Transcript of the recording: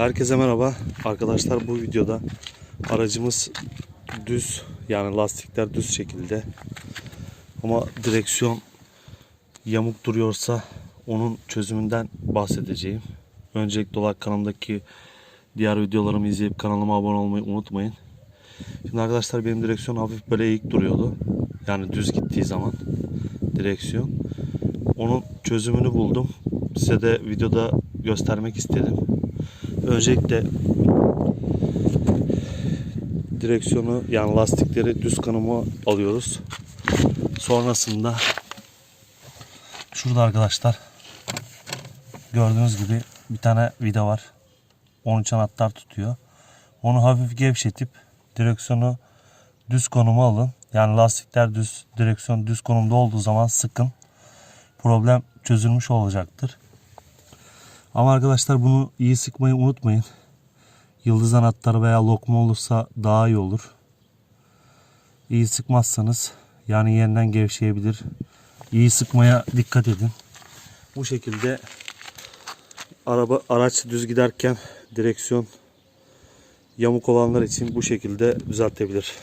Herkese merhaba. Arkadaşlar bu videoda aracımız düz yani lastikler düz şekilde ama direksiyon yamuk duruyorsa onun çözümünden bahsedeceğim. Öncelikle olarak kanalımdaki diğer videolarımı izleyip kanalıma abone olmayı unutmayın. Şimdi arkadaşlar benim direksiyon hafif böyle eğik duruyordu. Yani düz gittiği zaman direksiyon. Onun çözümünü buldum. Size de videoda göstermek istedim. Öncelikle direksiyonu yani lastikleri düz kanıma alıyoruz. Sonrasında şurada arkadaşlar gördüğünüz gibi bir tane vida var. 13 anahtar tutuyor. Onu hafif gevşetip direksiyonu düz konuma alın. Yani lastikler düz, direksiyon düz konumda olduğu zaman sıkın. Problem çözülmüş olacaktır. Ama arkadaşlar bunu iyi sıkmayı unutmayın. Yıldız anahtarı veya lokma olursa daha iyi olur. İyi sıkmazsanız yani yeniden gevşeyebilir. İyi sıkmaya dikkat edin. Bu şekilde araba araç düz giderken direksiyon yamuk olanlar için bu şekilde düzeltebilir.